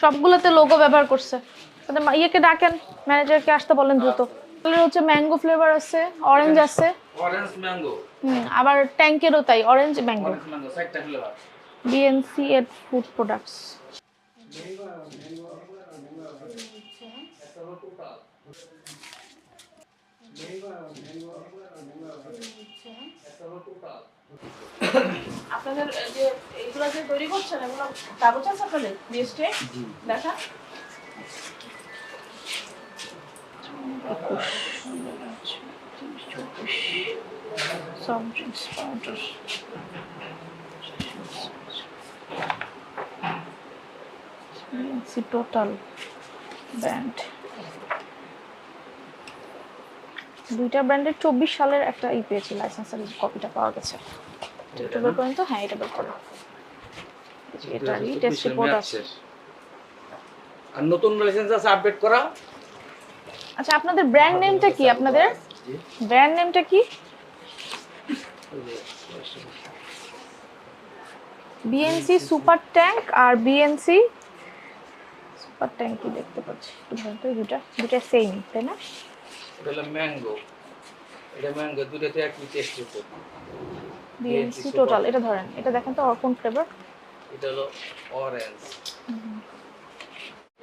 সবগুলোতে লোগো ব্যবহার করছে ইয়েকে ডাকেন ম্যানেজারকে আসতে বলেন দ্রুত তাহলে হচ্ছে ম্যাঙ্গো ফ্লেভার আছে অরেঞ্জ আছে অরেঞ্জ ম্যাঙ্গো হুম, আবার ট্যাঙ্কেরও তাই অরেঞ্জ ম্যাঙ্গো ম্যাঙ্গো বিএনসি এর ফুড প্রোডাক্টস আপনাদের যে এইগুলো যে তৈরি করছেন এগুলো কাগজ আছে আপনাদের লিস্টে দেখা powder. Total ব্র্যান্ড দুইটা ব্র্যান্ডের চব্বিশ সালের একটা ই পেয়েছি লাইসেন্সের কপিটা পাওয়া গেছে এটা বের করেন তো? হ্যাঁ এটা বের করো এটারই টেস্ট রিপোর্ট আছে। আর নতুন লাইসেন্স আছে আপডেট করা? আচ্ছা আপনাদের ব্র্যান্ড নেমটা কি আপনাদের? ব্র্যান্ড নেমটা কি? বিএনসি সুপার ট্যাঙ্ক আর বিএনসি সুপার ট্যাঙ্ক দেখতে পাচ্ছি? তো দুটা দুটা সেম তাই না? এটা হলো ম্যাঙ্গো এটা ম্যাঙ্গো দুটোতে একই টেস্ট রিপোর্ট বিএনসি টোটাল এটা ধরেন এটা দেখেন তো কোন ফ্লেভার এটা হলো অরেঞ্জ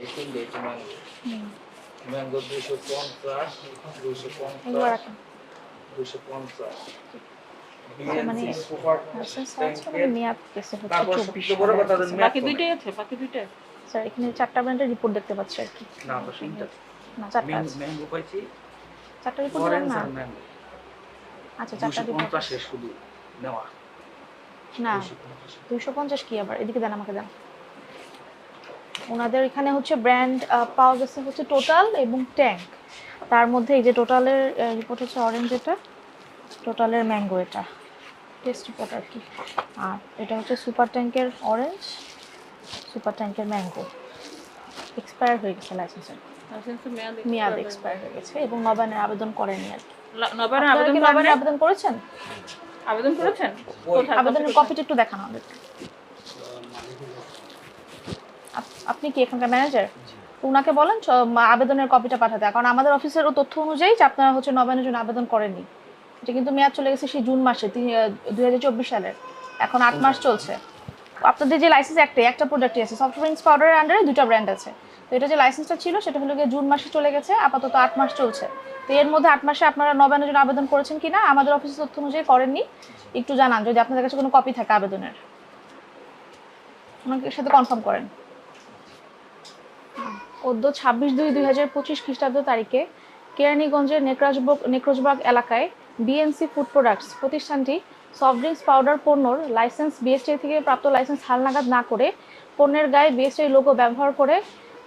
এই তিনটে হচ্ছে ম্যাঙ্গো ম্যাঙ্গো দুশো পঞ্চাশ দুশো পঞ্চাশ দুশো পঞ্চাশ। এখানে চারটা ব্র্যান্ডের রিপোর্ট দেখতে পাচ্ছি আর কি। না চারটা ম্যাঙ্গো পাইছি। চারটা রিপোর্ট না? আচ্ছা চারটা রিপোর্ট শুধু। নেওয়া। না দুশো পঞ্চাশ। দুইশো পঞ্চাশ কি আবার? এদিকে দেন আমাকে দেন। ওনাদের এখানে হচ্ছে ব্র্যান্ড পাওয়া গেছে হচ্ছে টোটাল এবং ট্যাঙ্ক। তার মধ্যে এই যে টোটালের রিপোর্ট হচ্ছে অরেঞ্জ এটা টোটালের ম্যাঙ্গো এটা। টেস্ট রিপোর্ট আর কি। আর এটা হচ্ছে সুপার ট্যাঙ্কের অরেঞ্জ সুপার ট্যাঙ্কের ম্যাঙ্গো এক্সপায়ার হয়ে গেছে লাইসেন্সের মেয়াদ মেয়াদ এক্সপায়ার হয়ে গেছে এবং নবায়নের আবেদন করেনি আর কি। নবায়নের আবেদন করেছেন? আবেদন করেছেন? আবেদনের কপিটা একটু দেখান আপ- আপনি কি এখানকার ম্যানেজার ওনাকে বলেন আবেদনের কপিটা পাঠাতে। কারণ আমাদের অফিসের ও তথ্য অনুযায়ী যে আপনারা হচ্ছে নবায়নের জন্য আবেদন করেননি। এটা কিন্তু মেয়াদ চলে গেছে সেই জুন মাসে দুই হাজার চব্বিশ সালের। এখন আট মাস চলছে। তো আপনাদের যে লাইসেন্স একটাই একটা প্রোডাক্টই আছে সফট ড্রিঙ্কস পাউডারের আন্ডারে দুটো ব্র্যান্ড আছে। তো এটা যে লাইসেন্সটা ছিল, সেটা হলো গিয়ে জুন মাসে চলে গেছে, আপাতত আট মাস চলছে। তো এর মধ্যে আট মাসে আপনারা নবায়নের জন্য আবেদন করেছেন কিনা, আমাদের অফিসের তথ্য অনুযায়ী করেননি। একটু জানান, যদি আপনাদের কাছে কোনো কপি থাকে আবেদনের। সাথে কনফার্ম করেন। চোদ্দ ছাব্বিশ দুই দুই হাজার পঁচিশ খ্রিস্টাব্দ তারিখে কেরানীগঞ্জের নেকরাজবাগ নেকরোজবাগ এলাকায় বিএনসি ফুড প্রোডাক্টস প্রতিষ্ঠানটি সফট ড্রিঙ্কস পাউডার পণ্যর লাইসেন্স বিএসটি থেকে প্রাপ্ত লাইসেন্স হালনাগাদ না করে পণ্যের গায়ে বিএসটি লোগো ব্যবহার করে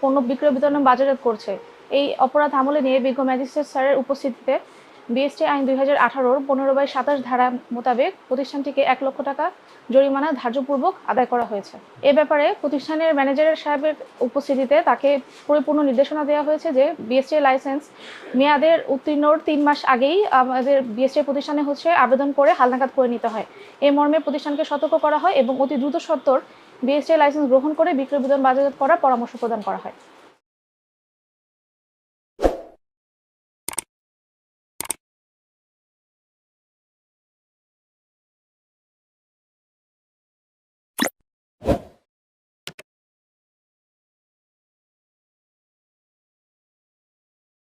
পণ্য বিক্রয় বিতরণ বাজারজাত করছে। এই অপরাধ আমলে নিয়ে বিজ্ঞ ম্যাজিস্ট্রেট স্যারের উপস্থিতিতে বিএসটি আইন দুই হাজার আঠারোর পনেরো বাই সাতাশ ধারা মোতাবেক প্রতিষ্ঠানটিকে এক লক্ষ টাকা জরিমানা ধার্যপূর্বক আদায় করা হয়েছে। এ ব্যাপারে প্রতিষ্ঠানের ম্যানেজারের সাহেবের উপস্থিতিতে তাকে পরিপূর্ণ নির্দেশনা দেওয়া হয়েছে যে বিএসটি লাইসেন্স মেয়াদের উত্তীর্ণর তিন মাস আগেই আমাদের বিএসটি প্রতিষ্ঠানে হচ্ছে আবেদন করে হালনাগাদ করে নিতে হয়। এই মর্মে প্রতিষ্ঠানকে সতর্ক করা হয় এবং অতি দ্রুত সত্তর বিএসটি লাইসেন্স গ্রহণ করে বিক্রয় বিতরণ বাজারজাত করার পরামর্শ প্রদান করা হয়।